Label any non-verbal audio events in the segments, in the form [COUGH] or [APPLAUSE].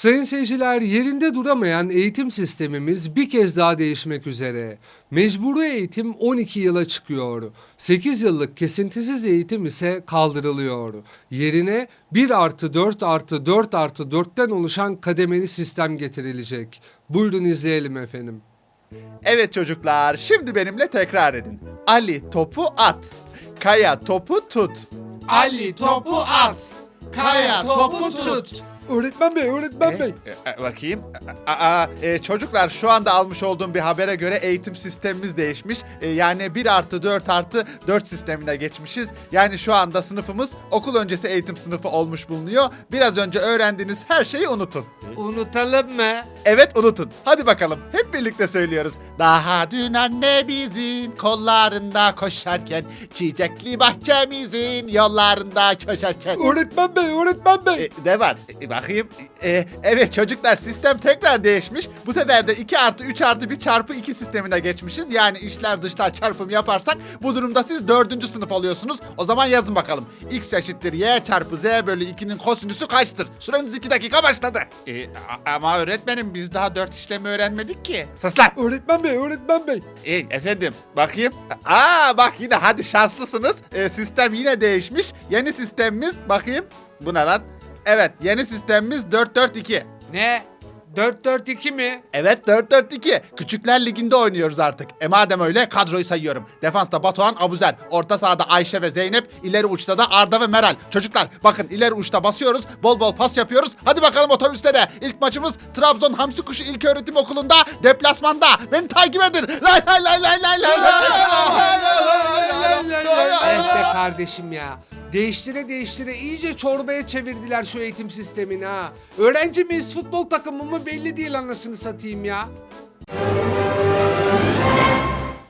Sayın seyirciler yerinde duramayan eğitim sistemimiz bir kez daha değişmek üzere. Mecburi eğitim 12 yıla çıkıyor. 8 yıllık kesintisiz eğitim ise kaldırılıyor. Yerine 1 artı 4 artı 4 artı 4'ten oluşan kademeli sistem getirilecek. Buyurun izleyelim efendim. Evet çocuklar, şimdi benimle tekrar edin. Ali topu at. Kaya topu tut. Ali topu at. Kaya topu tut. Öğretmen bey, öğretmen bey. E, e, bakayım. Aa, e, çocuklar şu anda almış olduğum bir habere göre eğitim sistemimiz değişmiş. E, yani 1 artı 4 artı 4 sistemine geçmişiz. Yani şu anda sınıfımız okul öncesi eğitim sınıfı olmuş bulunuyor. Biraz önce öğrendiğiniz her şeyi unutun. Unutalım mı? Evet unutun. Hadi bakalım hep birlikte söylüyoruz. Daha dün annemizin kollarında koşarken çiçekli bahçemizin yollarında koşarken. Öğretmen bey, öğretmen bey. E, ne var? E, bakayım. E, evet çocuklar sistem tekrar değişmiş. Bu sefer de 2 artı 3 artı 1 çarpı 2 sistemine geçmişiz. Yani işler dışlar çarpım yaparsak bu durumda siz dördüncü sınıf oluyorsunuz. O zaman yazın bakalım. X eşittir Y çarpı Z bölü 2'nin kosinüsü kaçtır? Süreniz 2 dakika başladı. E, ama öğretmenim biz daha 4 işlemi öğrenmedik ki. Sus lan. Öğretmen bey, öğretmen bey. E, efendim bakayım. Aa bak yine hadi şanslısınız. E, sistem yine değişmiş. Yeni sistemimiz bakayım. Bu ne lan? Evet yeni sistemimiz 4-4-2. Ne? 4-4-2 mi? Evet 4-4-2. Küçükler liginde oynuyoruz artık. E madem öyle kadroyu sayıyorum. Defansta Batuhan Abuzer. Orta sahada Ayşe ve Zeynep. ileri uçta da Arda ve Meral. Çocuklar bakın ileri uçta basıyoruz. Bol bol pas yapıyoruz. Hadi bakalım otobüslere. İlk maçımız Trabzon Hamsi Kuşu İlköğretim Okulu'nda. Deplasmanda. Beni takip edin. Lay lay lay lay lay lay Eh be kardeşim ya. Değiştire değiştire iyice çorbaya çevirdiler şu eğitim sistemini ha. Öğrenci miyiz futbol takımı mı belli değil anasını satayım ya.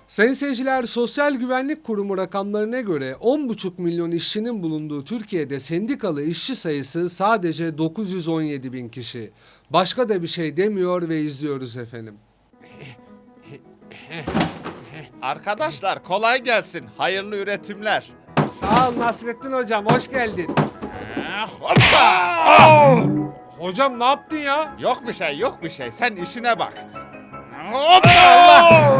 Sayın seyirciler, Sosyal Güvenlik Kurumu rakamlarına göre 10,5 milyon işçinin bulunduğu Türkiye'de sendikalı işçi sayısı sadece 917 bin kişi. Başka da bir şey demiyor ve izliyoruz efendim. Arkadaşlar kolay gelsin. Hayırlı üretimler. Sağ ol Nasrettin Hocam, hoş geldin. Hocam ne yaptın ya? Yok bir şey yok bir şey. Sen işine bak. Hoppa Allah!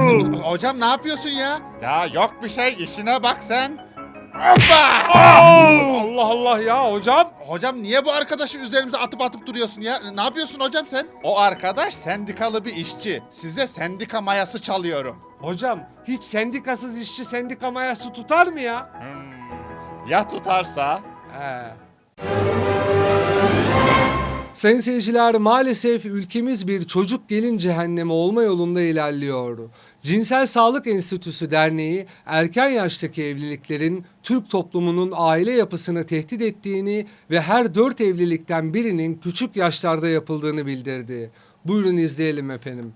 Hocam ne yapıyorsun ya? Ya yok bir şey işine bak sen. Hoppa! Allah Allah ya hocam. Hocam niye bu arkadaşı üzerimize atıp atıp duruyorsun ya? Ne yapıyorsun hocam sen? O arkadaş sendikalı bir işçi. Size sendika mayası çalıyorum. Hocam hiç sendikasız işçi sendika mayası tutar mı ya? Ya tutarsa? He. Sayın seyirciler maalesef ülkemiz bir çocuk gelin cehennemi olma yolunda ilerliyor. Cinsel Sağlık Enstitüsü Derneği erken yaştaki evliliklerin Türk toplumunun aile yapısını tehdit ettiğini ve her dört evlilikten birinin küçük yaşlarda yapıldığını bildirdi. Buyurun izleyelim efendim.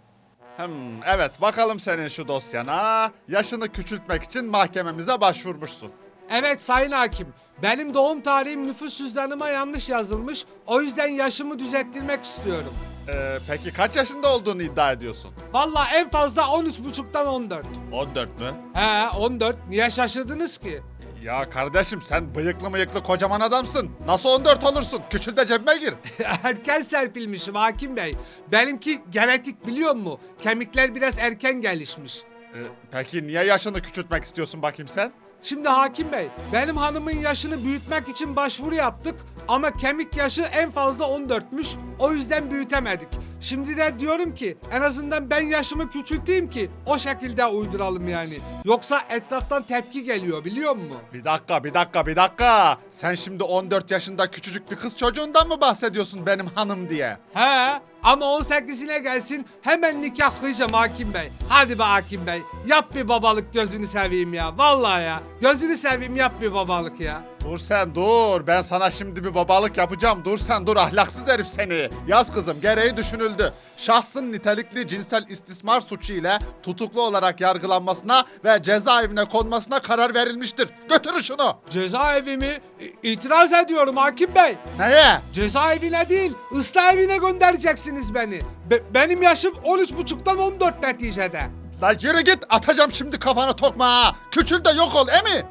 Hmm, evet bakalım senin şu dosyana. Yaşını küçültmek için mahkememize başvurmuşsun. Evet Sayın Hakim. Benim doğum tarihim nüfus cüzdanıma yanlış yazılmış. O yüzden yaşımı düzelttirmek istiyorum. Ee, peki kaç yaşında olduğunu iddia ediyorsun? Vallahi en fazla 13,5'tan 14. 14 mü? He 14. Niye şaşırdınız ki? Ya kardeşim sen bıyıklı mıyıklı kocaman adamsın. Nasıl 14 olursun? Küçül de cebime gir. [LAUGHS] erken serpilmişim hakim bey. Benimki genetik biliyor musun? Kemikler biraz erken gelişmiş. Ee, peki niye yaşını küçültmek istiyorsun bakayım sen? Şimdi hakim bey, benim hanımın yaşını büyütmek için başvuru yaptık ama kemik yaşı en fazla 14'müş. O yüzden büyütemedik. Şimdi de diyorum ki en azından ben yaşımı küçülteyim ki o şekilde uyduralım yani. Yoksa etraftan tepki geliyor biliyor musun? Bir dakika, bir dakika, bir dakika. Sen şimdi 14 yaşında küçücük bir kız çocuğundan mı bahsediyorsun benim hanım diye? He ama 18'ine gelsin hemen nikah kıyacağım hakim bey. Hadi be hakim bey yap bir babalık gözünü seveyim ya. Vallahi ya gözünü seveyim yap bir babalık ya. Dur sen dur. Ben sana şimdi bir babalık yapacağım. Dur sen dur ahlaksız herif seni. Yaz kızım gereği düşünüldü. Şahsın nitelikli cinsel istismar suçu ile tutuklu olarak yargılanmasına ve cezaevine konmasına karar verilmiştir. Götürün şunu. Cezaevimi itiraz ediyorum hakim bey. Neye? Cezaevine değil ıslah evine göndereceksiniz beni. Be- benim yaşım 13,5'tan 14 neticede. La yürü git atacağım şimdi kafana tokma ha. Küçül de yok ol emi.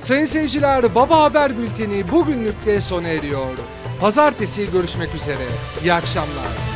Sayın seyirciler Baba Haber Bülteni bugünlük de sona eriyor. Pazartesi görüşmek üzere. İyi akşamlar.